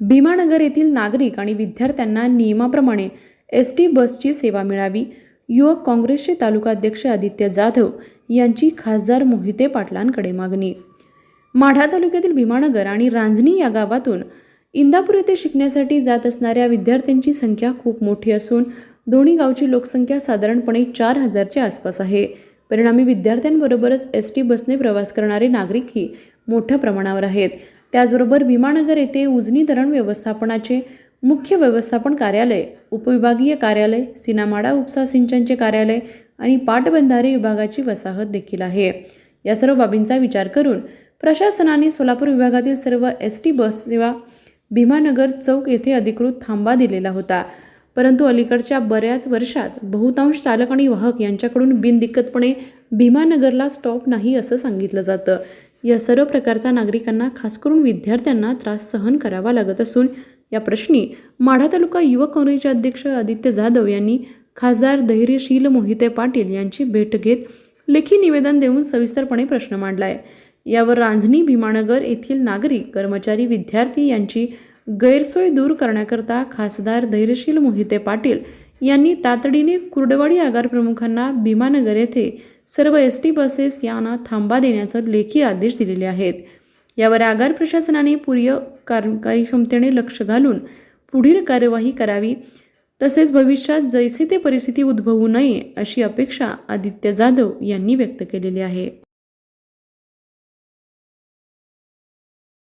भीमानगर येथील नागरिक आणि विद्यार्थ्यांना नियमाप्रमाणे एस टी बसची सेवा मिळावी. युवक काँग्रेसचे तालुकाध्यक्ष आदित्य जाधव यांची खासदार मोहिते पाटलांकडे मागणी. माढा तालुक्यातील भीमानगर आणि रांजणी या गावातून इंदापूर येथे शिकण्यासाठी जात असणाऱ्या विद्यार्थ्यांची संख्या खूप मोठी असून दोन्ही गावची लोकसंख्या साधारणपणे चार हजारच्या आसपास आहे. परिणामी विद्यार्थ्यांबरोबरच एस टी बसने प्रवास करणारे नागरिकही मोठ्या प्रमाणावर आहेत. त्याचबरोबर भीमानगर येथे उजनी धरण व्यवस्थापनाचे मुख्य व्यवस्थापन कार्यालय उपविभागीय कार्यालय सिनामाडा उपसा सिंचनचे कार्यालय आणि पाटबंधारे विभागाची वसाहत देखील आहे. या सर्व बाबींचा विचार करून प्रशासनाने सोलापूर विभागातील सर्व एस टी बस सेवा भीमानगर चौक येथे अधिकृत थांबा दिलेला होता. परंतु अलीकडच्या बऱ्याच वर्षात बहुतांश चालक आणि वाहक यांच्याकडून बिनदिक्कतपणे भीमानगरला स्टॉप नाही असं सांगितलं जातं. या सर्व प्रकारचा नागरिकांना खास करून विद्यार्थ्यांना त्रास सहन करावा लागत असून या प्रश्नी माढा तालुका युवक काँग्रेसचे अध्यक्ष आदित्य जाधव यांनी खासदार धैर्यशील मोहिते पाटील यांची भेट घेत लेखी निवेदन देऊन सविस्तरपणे प्रश्न मांडलाय. यावर रांजणी भीमानगर येथील नागरिक कर्मचारी विद्यार्थी यांची गैरसोय दूर करण्याकरता खासदार धैर्यशील मोहिते पाटील यांनी तातडीने कुर्डवाडी आगार प्रमुखांना भीमानगर येथे सर्व एस टी बसेस यांना थांबा देण्याचा लेखी आदेश दिलेले आहेत. यावर आगार प्रशासनाने पूर्य कार्यक्षमतेने लक्ष घालून पुढील कार्यवाही करावी तसेच भविष्यात जैसे ते परिस्थिती उद्भवू नये अशी अपेक्षा आदित्य जाधव यांनी व्यक्त केलेली आहे.